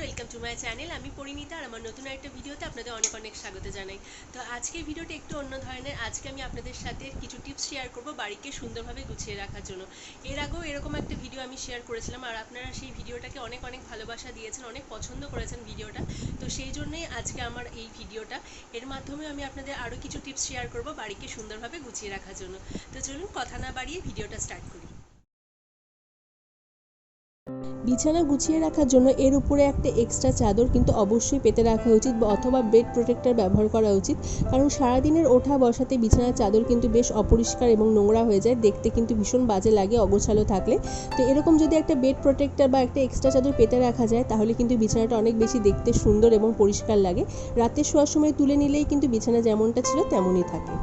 Welcome to my channel আমি পরিণীতা আর আমার নতুন একটা ভিডিওতে আপনাদের অনেক অনেক স্বাগত জানাই। তো আজকের ভিডিওটা একটু অন্য ধরনের। আজকে আমি আপনাদের সাথে কিছু টিপস শেয়ার করব বাড়িকে সুন্দরভাবে গুছিয়ে রাখার জন্য। এর আগেও এরকম একটা ভিডিও আমি শেয়ার করেছিলাম আর আপনারা সেই ভিডিওটাকে অনেক অনেক ভালোবাসা দিয়েছেন, অনেক পছন্দ করেছেন ভিডিওটা। তো সেই জন্যই আজকে আমার এই ভিডিওটা। এর মাধ্যমে আমি আপনাদের আরও কিছু টিপস শেয়ার করব বাড়িকে সুন্দরভাবে গুছিয়ে রাখার জন্য। তো চলুন, কথা না বাড়িয়ে ভিডিওটা স্টার্ট করি। বিছানা গুছিয়ে রাখার জন্য এর উপরে একটা এক্সট্রা চাদর কিন্তু অবশ্যই পেতে রাখা উচিত বা অথবা বেড প্রোটেক্টর ব্যবহার করা উচিত। কারণ সারাদিনের ওঠা বসাতে বিছানার চাদর কিন্তু বেশ অপরিষ্কার এবং নোংরা হয়ে যায়, দেখতে কিন্তু ভীষণ বাজে লাগে অগোছালো থাকলে। তো এরকম যদি একটা বেড প্রোটেক্টর বা একটা এক্সট্রা চাদর পেতে রাখা যায়, তাহলে কিন্তু বিছানাটা অনেক বেশি দেখতে সুন্দর এবং পরিষ্কার লাগে। রাতে শোয়ার সময় তুলে নিলেই কিন্তু বিছানা যেমনটা ছিল তেমনই থাকে।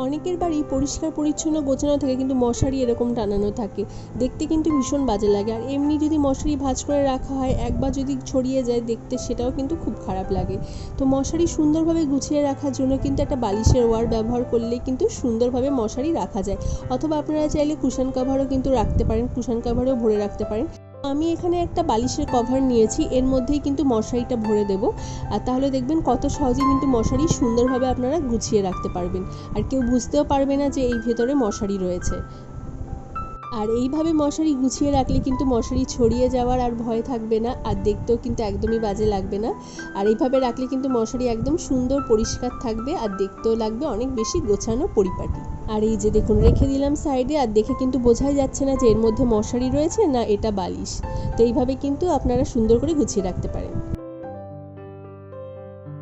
অনেকের বাড়ি পরিষ্কার, পরিচ্ছন্ন, গোছানো থাকে কিন্তু মশারি এরকম টানানো থাকে। দেখতে কিন্তু ভীষণ বাজে লাগে। আর এমনি যদি মশারি ভাঁজ করে রাখা হয়, একবার যদি ছড়িয়ে যায় দেখতে, সেটাও কিন্তু খুব খারাপ লাগে। তো মশারি সুন্দরভাবে গুছিয়ে রাখার জন্য কিন্তু একটা বালিশের ওয়ার ব্যবহার করলে কিন্তু সুন্দরভাবে মশারি রাখা যায়। অথবা আপনারা চাইলে কুশন কাভারও কিন্তু রাখতে পারেন, কুশন কাভারও ভরে রাখতে পারেন। আমি এখানে একটা বালিশের কভার নিয়েছি, এর মধ্যেই কিন্তু মশারিটা ভরে দেব। আর তাহলে দেখবেন কত সহজেই কিন্তু মশারি সুন্দরভাবে আপনারা গুছিয়ে রাখতে পারবেন। আর কেউ বুঝতেও পারবে না যে এই ভেতরে মশারি রয়েছে। আর এইভাবে মশারি গুছিয়ে রাখলে কিন্তু মশারি ছড়িয়ে যাওয়ার আর ভয় থাকবে না, আর দেখতেও কিন্তু একদমই বাজে লাগবে না। আর এইভাবে রাখলে কিন্তু মশারি একদম সুন্দর পরিষ্কার থাকবে, আর দেখতেও লাগবে অনেক বেশি গোছানো পরিপাটি। আর এই যে দেখুন, রেখে দিলাম সাইডে, আর দেখে কিন্তু বোঝাই যাচ্ছে না যে এর মধ্যে মশারি রয়েছে না এটা বালিশ। তো এইভাবে কিন্তু আপনারা সুন্দর করে গুছিয়ে রাখতে পারেন।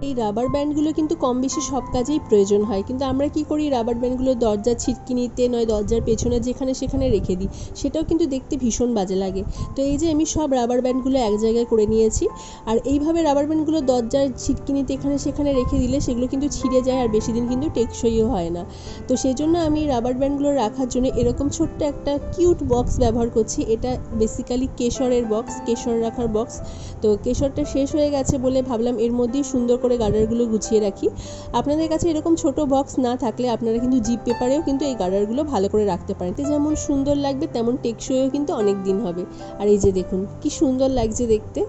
এই রাবার ব্যান্ডগুলো কিন্তু কম বেশি সব কাজেই প্রয়োজন হয়। কিন্তু আমরা কি করি রাবার ব্যান্ডগুলো দরজার ছিটকিনিতে নয়, দরজার পেছনে যেখানে সেখানে রেখে দিই। সেটাও কিন্তু দেখতে ভীষণ বাজে লাগে। তো এই যে আমি সব রাবার ব্যান্ডগুলো এক জায়গায় করে নিয়েছি। আর এইভাবে রাবার ব্যান্ডগুলো দরজার ছিটকিনিতে এখানে সেখানে রেখে দিলে সেগুলো কিন্তু ছিঁড়ে যায় আর বেশি দিন কিন্তু টেকসইও হয় না। তো সেই জন্য আমি রাবার ব্যান্ডগুলো রাখার জন্য এরকম ছোট্ট একটা কিউট বক্স ব্যবহার করছি। এটা বেসিক্যালি কেশরের বক্স কেশর রাখার বক্স তো কেশরটা শেষ হয়ে গেছে বলে ভাবলাম এর মধ্যেই সুন্দর করে গার্ডারগুলো গুছিয়ে রাখি। আপনাদের কাছে এরকম ছোট বক্স না থাকলে আপনারা কিন্তু জিপ পেপারেও কিন্তু এই গার্ডারগুলো ভালো করে রাখতে পারেন। এতে যেমন সুন্দর লাগবে, তেমন টেকসইও কিন্তু অনেক দিন হবে। আর এই যে দেখুন, কি সুন্দর লাগছে দেখতে।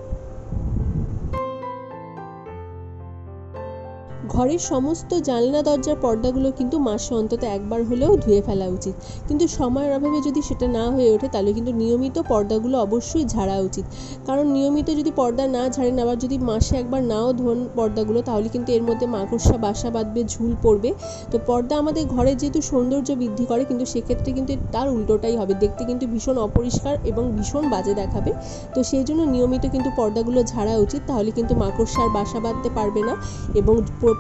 ঘরের সমস্ত জানলা, দরজার পর্দাগুলো কিন্তু মাসে অন্তত একবার হলেও ধুয়ে ফেলা উচিত। কিন্তু সময়ের অভাবে যদি সেটা না হয়ে ওঠে, তাহলে কিন্তু নিয়মিত পর্দাগুলো অবশ্যই ঝাড়া উচিত। কারণ নিয়মিত যদি পর্দা না ঝাড়েন আবার যদি মাসে একবার নাও ধোন পর্দাগুলো, তাহলে কিন্তু এর মধ্যে মাকড়সা, বাসা বাঁধবে, ঝুল পড়বে। তো পর্দা আমাদের ঘরের যেহেতু সৌন্দর্য বৃদ্ধি করে, কিন্তু সেক্ষেত্রে কিন্তু তার উল্টোটাই হবে। দেখতে কিন্তু ভীষণ অপরিষ্কার এবং ভীষণ বাজে দেখাবে। তো সেই জন্য নিয়মিত কিন্তু পর্দাগুলো ঝাড়া উচিত, তাহলে কিন্তু মাকড়সার বাসা বাঁধতে পারবে না এবং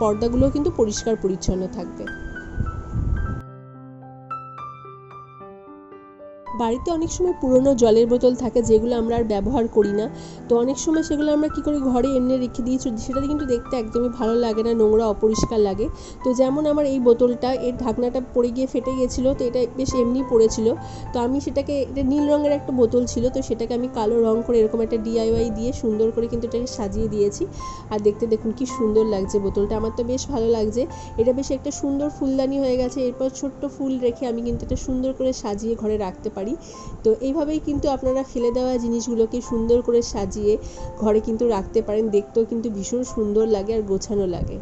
পর্দাগুলো কিন্তু পরিষ্কার পরিচ্ছন্ন থাকবে। বাড়িতে অনেক সময় পুরনো জলের বোতল থাকে যেগুলো আমরা আর ব্যবহার করি না। তো অনেক সময় সেগুলো আমরা কী করি, ঘরে এমনি রেখে দিই সেটাতে কিন্তু দেখতে একদমই ভালো লাগে না, নোংরা, অপরিষ্কার লাগে। তো যেমন আমার এই বোতলটা, এর ঢাকনাটা পড়ে গিয়ে ফেটে গেছিল তো এটা বেশ এমনি পড়েছিল। তো আমি সেটাকে, এটা নীল রঙের একটা বোতল ছিল, তো সেটাকে আমি কালো রং করে এরকম একটা ডিআইওয়াই দিয়ে সুন্দর করে কিন্তু এটাকে সাজিয়ে দিয়েছি। আর দেখতে দেখুন কি সুন্দর লাগছে বোতলটা, আমার তো বেশ ভালো লাগছে। এটা বেশ একটা সুন্দর ফুলদানি হয়ে গেছে, এরপর ছোট্ট ফুল রেখে আমি কিন্তু এটা সুন্দর করে সাজিয়ে ঘরে রাখতে পারি। তো এইভাবেই কিন্তু আপনারা ফেলে দেওয়া জিনিসগুলোকে সুন্দর করে সাজিয়ে ঘরে কিন্তু রাখতে পারেন। দেখতেও কিন্তু ভীষণ সুন্দর লাগে আর গোছানো লাগে।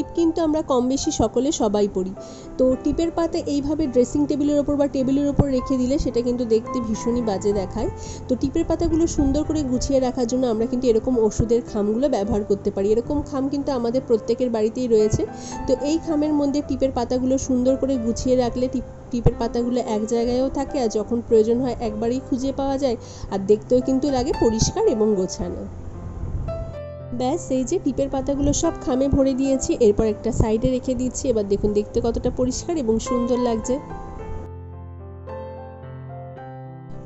টিপ কিন্তু আমরা কম বেশি সকলে সবাই পড়ি তো টিপের পাতা এইভাবে ড্রেসিং টেবিলের ওপর বা টেবিলের ওপর রেখে দিলে সেটা কিন্তু দেখতে ভীষণই বাজে দেখায়। তো টিপের পাতাগুলো সুন্দর করে গুছিয়ে রাখার জন্য আমরা কিন্তু এরকম ওষুধের খামগুলো ব্যবহার করতে পারি। এরকম খাম কিন্তু আমাদের প্রত্যেকের বাড়িতেই রয়েছে। তো এই খামের মধ্যে টিপের পাতাগুলো সুন্দর করে গুছিয়ে রাখলে টিপ, টিপের পাতাগুলো এক জায়গায়ও থাকে আর যখন প্রয়োজন হয় একবারেই খুঁজে পাওয়া যায় আর দেখতেও কিন্তু লাগে পরিষ্কার এবং গোছানো। ব্যাস, এই যে টিপের পাতাগুলো সব খামে ভরে দিয়েছি, এরপর একটা সাইডে রেখে দিচ্ছি। এবার দেখুন, দেখতে কতটা পরিষ্কার এবং সুন্দর লাগছে।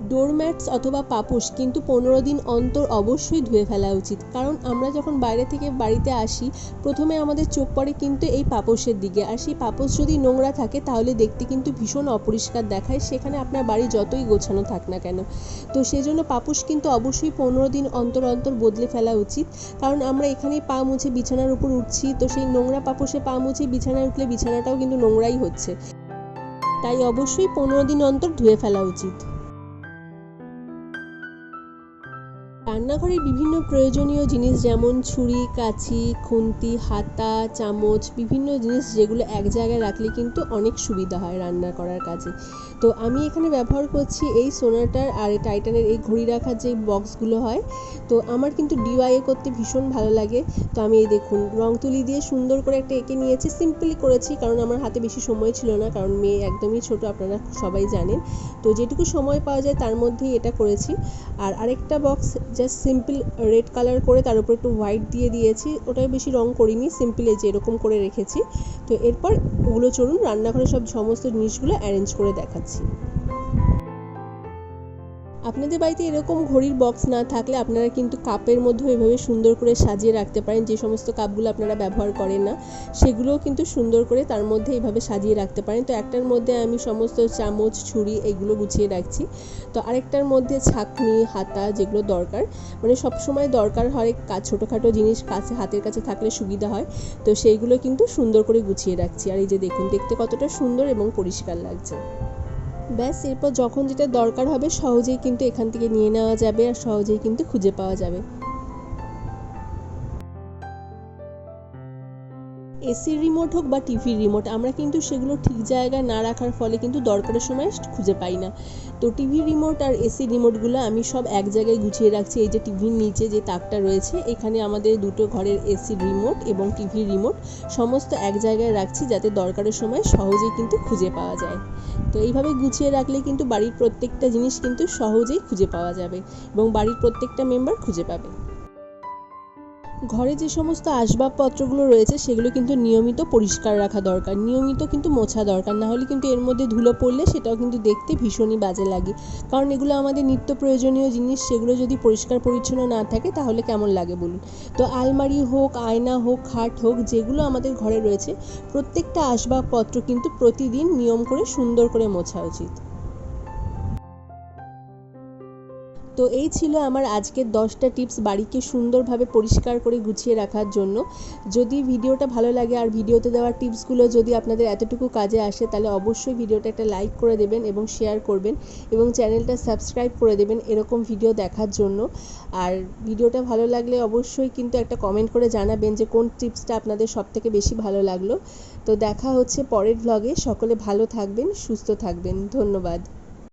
ডোরম্যাটস অথবা পাপোশ কিন্তু পনেরো দিন অন্তর অবশ্যই ধুয়ে ফেলা উচিত। কারণ আমরা যখন বাইরে থেকে বাড়িতে আসি, প্রথমে আমাদের চোখ পড়ে কিন্তু এই পাপোশের দিকে। আর সেই পাপোশ যদি নোংরা থাকে, তাহলে দেখতে কিন্তু ভীষণ অপরিষ্কার দেখায়। সেখানে আপনার বাড়ি যতই গোছানো থাক না কেন। তো সেই জন্য পাপোশ কিন্তু অবশ্যই পনেরো দিন অন্তর অন্তর বদলে ফেলা উচিত। কারণ আমরা এখানেই পা মুছে বিছানার উপর উঠছি, তো সেই নোংরা পাপোশে পা মুছে বিছানায় উঠলে বিছানাটাও কিন্তু নোংরাই হচ্ছে। তাই অবশ্যই পনেরো দিন অন্তর ধুয়ে ফেলা উচিত। রান্নাঘরের বিভিন্ন প্রয়োজনীয় জিনিস যেমন ছুরি, কাঁচি, খুন্তি, হাতা, চামচ, বিভিন্ন জিনিস যেগুলো এক জায়গায় রাখলে কিন্তু অনেক সুবিধা হয় রান্না করার কাজে। তো আমি এখানে ব্যবহার করছি এই সোনাটার আর এই টাইটানের এই ঘড়ি রাখার যে বক্সগুলো হয়। তো আমার কিন্তু ডিওয়াইএ করতে ভীষণ ভালো লাগে। তো আমি এই দেখুন, রং তুলি দিয়ে সুন্দর করে একটা এঁকে নিয়েছি। সিম্পলি করেছি কারণ আমার হাতে বেশি সময় ছিল না, কারণ মেয়ে একদমই ছোট, আপনারা সবাই জানেন। তো যেটুকু সময় পাওয়া যায় তার মধ্যেই এটা করেছি। আর আরেকটা box just simple red colour করে তার উপর একটু হোয়াইট দিয়ে দিয়েছি। ওটায় বেশি রং করিনি সিম্পল যে এরকম করে রেখেছি। তো এরপর ওগুলো চলুন রান্নাঘরে সব সমস্ত জিনিসগুলো অ্যারেঞ্জ করে দেখাচ্ছি। আপনাদের বাড়িতে এরকম ঘড়ির বক্স না থাকলে আপনারা কিন্তু কাপের মধ্যেও এভাবে সুন্দর করে সাজিয়ে রাখতে পারেন। যে সমস্ত কাপগুলো আপনারা ব্যবহার করেন না, সেগুলোও কিন্তু সুন্দর করে তার মধ্যে এইভাবে সাজিয়ে রাখতে পারেন। তো একটার মধ্যে আমি সমস্ত চামচ, ছুরি এগুলো গুছিয়ে রাখছি। তো আরেকটার মধ্যে ছাঁকনি, হাতা যেগুলো দরকার মানে সব সময় দরকার হয় কাজ ছোটোখাটো জিনিস কাছে, হাতের কাছে থাকলে সুবিধা হয়। তো সেইগুলো কিন্তু সুন্দর করে গুছিয়ে রাখছি। আর এই যে দেখুন, দেখতে কতটা সুন্দর এবং পরিষ্কার লাগছে। ব্যাস, এরপর যখন যেটা দরকার হবে সহজেই কিন্তু এখান থেকে নিয়ে নেওয়া যাবে আর সহজেই কিন্তু খুঁজে পাওয়া যাবে। এসির রিমোট হোক বা টিভির রিমোট আমরা কিন্তু সেগুলো ঠিক জায়গায় না রাখার ফলে কিন্তু দরকারের সময় খুঁজে পাই না। তো টিভি রিমোট আর এসির রিমোটগুলো আমি সব এক জায়গায় গুছিয়ে রাখছি, এই যে টিভির নিচে যে তাকটা রয়েছে, এখানে আমাদের দুটো ঘরের এসির রিমোট এবং টিভির রিমোট সমস্ত এক জায়গায় রাখছি যাতে দরকারের সময় সহজেই কিন্তু খুঁজে পাওয়া যায়। তো এইভাবে গুছিয়ে রাখলে কিন্তু বাড়ির প্রত্যেকটা জিনিস কিন্তু সহজেই খুঁজে পাওয়া যাবে এবং বাড়ির প্রত্যেকটা মেম্বার খুঁজে পাবে। ঘরে যে সমস্ত আসবাবপত্রগুলো রয়েছে, সেগুলো কিন্তু নিয়মিত পরিষ্কার রাখা দরকার। নিয়মিত কিন্তু মোছা দরকার, না হলে কিন্তু এর মধ্যে ধুলো পড়লে সেটাও কিন্তু দেখতে ভীষণই বাজে লাগে। কারণ এগুলো আমাদের নিত্য প্রয়োজনীয় জিনিস, সেগুলো যদি পরিষ্কার পরিচ্ছন্ন না থাকে, তাহলে কেমন লাগে বলুন? তো আলমারি হোক, আয়না হোক, খাট হোক, যেগুলো আমাদের ঘরে রয়েছে, প্রত্যেকটা আসবাবপত্র কিন্তু প্রতিদিন নিয়ম করে সুন্দর করে মোছা উচিত। তো এই ছিল আমার আজকের দশটা টিপস বাড়িকে সুন্দরভাবে পরিষ্কার করে গুছিয়ে রাখার জন্য। যদি ভিডিওটা ভালো লাগে আর ভিডিওতে দেওয়া টিপসগুলো যদি আপনাদের এতটুকু কাজে আসে, তাহলে অবশ্যই ভিডিওটা একটা লাইক করে দেবেন এবং শেয়ার করবেন এবং চ্যানেলটা সাবস্ক্রাইব করে দেবেন এরকম ভিডিও দেখার জন্য। আর ভিডিওটা ভালো লাগলে অবশ্যই কিন্তু একটা কমেন্ট করে জানাবেন যে কোন টিপসটা আপনাদের সবথেকে বেশি ভালো লাগল। তো দেখা হচ্ছে পরের ভ্লগে সকলে ভালো থাকবেন, সুস্থ থাকবেন। ধন্যবাদ।